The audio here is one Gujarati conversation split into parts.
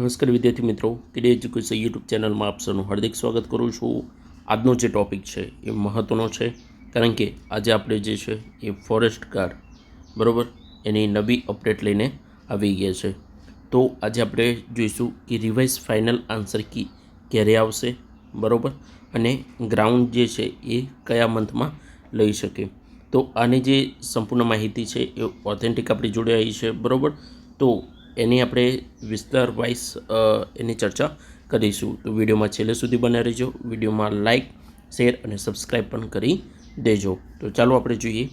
નમસ્કાર વિદ્યાર્થી મિત્રો કેડી એજ્યુકેશન યુટ્યુબ ચેનલમાં આપ સૌનું હાર્દિક સ્વાગત કરું છું. આજનો જે ટૉપિક છે એ મહત્ત્વનો છે, કારણ કે આજે આપણે જે છે એ ફોરેસ્ટ ગાર્ડ બરાબર? એની નવી અપડેટ લઈને આવી ગયા છે. તો આજે આપણે જોઈશું કે રિવાઇઝ ફાઇનલ આન્સર કી ક્યારે આવશે, બરાબર? અને ગ્રાઉન્ડ જે છે એ કયા મંથમાં લઈ શકે. તો આની જે સંપૂર્ણ માહિતી છે એ ઓથેન્ટિક આપણી જોડે આવી છે, બરાબર? તો એની આપણે વિસ્તાર વાઇઝ એની ચર્ચા કરીશું. તો વિડીયોમાં છેલ્લે સુધી બન્યા રહેજો. વિડીયોમાં લાઇક શેર અને સબસ્ક્રાઈબ પણ કરી દેજો. તો ચાલો આપણે જોઈએ.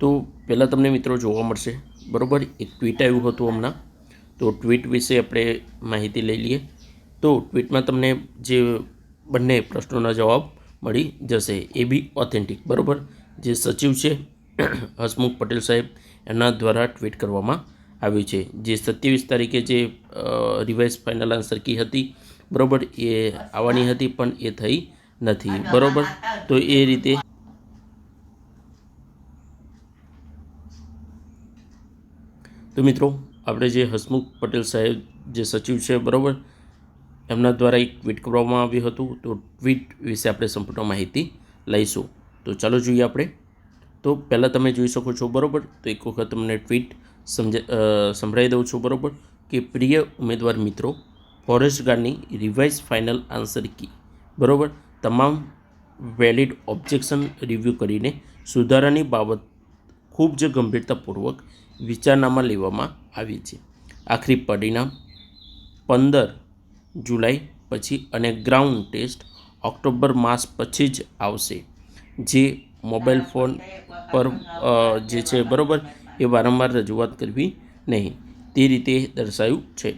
તો પહેલાં તમને મિત્રો જોવા મળશે. બરાબર? એક ટ્વીટ આવ્યું હતું હમણાં. તો ટ્વીટ વિશે આપણે માહિતી લઈ લઈએ. તો ટ્વીટમાં તમને જે બંને પ્રશ્નોના જવાબ મળી જશે. એ બી ઓથેન્ટિક બરાબર? જે સચિવ છે હસમુખ પટેલ સાહેબ એના દ્વારા ટ્વીટ કરવામાં આવ્યું છે. જે સત્યાવીસ તારીખે જે રિવાઇઝ ફાઇનલ આન્સર કી હતી, બરાબર, એ આવવાની હતી, પણ એ થઈ નથી. બરાબર? તો એ રીતે તો મિત્રો, આપણે જે હસમુખ પટેલ સાહેબ જે સચિવ છે, બરાબર, એમના દ્વારા એક ટ્વીટ કરવામાં આવ્યું હતું. તો ટ્વીટ વિશે આપણે સંપૂર્ણ માહિતી લઈશું. તો ચાલો જોઈએ આપણે. તો પહેલાં તમે જોઈ શકો છો, બરાબર? તો એક વખત તમને ટ્વીટ સમજા સંભળાવી દઉં છું, બરાબર? કે પ્રિય ઉમેદવાર મિત્રો, ફોરેસ્ટ ગાર્ડની રિવાઇઝ ફાઇનલ આન્સર કી, બરાબર? તમામ વેલિડ ઓબ્જેક્શન રિવ્યૂ કરીને સુધારાની બાબત ખૂબ જ ગંભીરતાપૂર્વક વિચારણામાં લેવામાં આવી છે. આખરી પરિણામ, પંદર જુલાઈ પછી અને ગ્રાઉન્ડ ટેસ્ટ ઓક્ટોબર માસ પછી જ આવશે. જે મોબાઈલ ફોન પર જે છે, બરાબર, એ વારંવાર રજૂઆત કરવી નહીં. તે રીતે દર્શાવ્યું છે.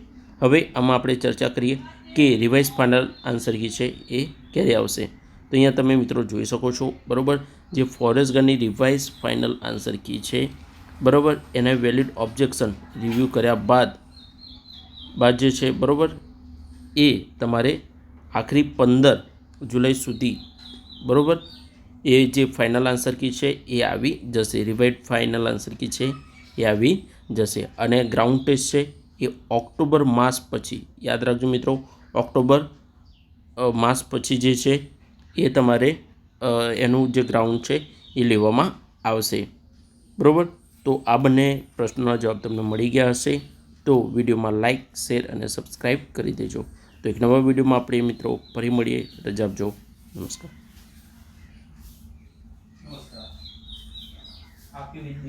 હવે આમાં આપણે ચર્ચા કરીએ કે રિવાઇઝ ફાઇનલ આન્સર કી છે એ ક્યારે આવશે? તો અહીંયા તમે મિત્રો જોઈ શકો છો, બરાબર, જે ફોરેસ્ટ ગનની રિવાઇઝ ફાઇનલ આન્સર કી છે, બરાબર, એને વેલિડ ઓબ્જેક્શન રિવ્યૂ કર્યા બાદ બાદ જે છે, બરાબર, એ તમારે આખરી પંદર જુલાઈ સુધી, બરાબર એ જે ફાઇનલ આન્સર કી છે, એ આવી જશે. રિવાઇડ ફાઇનલ આન્સર કી છે, એ આવી જશે. અને ગ્રાઉન્ડ ટેસ્ટ છે, એ ઓક્ટોબર માસ પછી, યાદ રાખજો મિત્રો, ઓક્ટોબર માસ પછી જે છે, એ તમારે એનું જે ગ્રાઉન્ડ છે, એ લેવામાં આવશે. બરાબર? તો આ બંને પ્રશ્નોના જવાબ તમને મળી ગયા હશે. તો વિડીયોમાં લાઇક શેર અને સબસ્ક્રાઈબ કરી દેજો. તો એક નવા વિડીયોમાં આપણે મિત્રો ફરી મળીએ. રજા આપજો. નમસ્કાર. happy with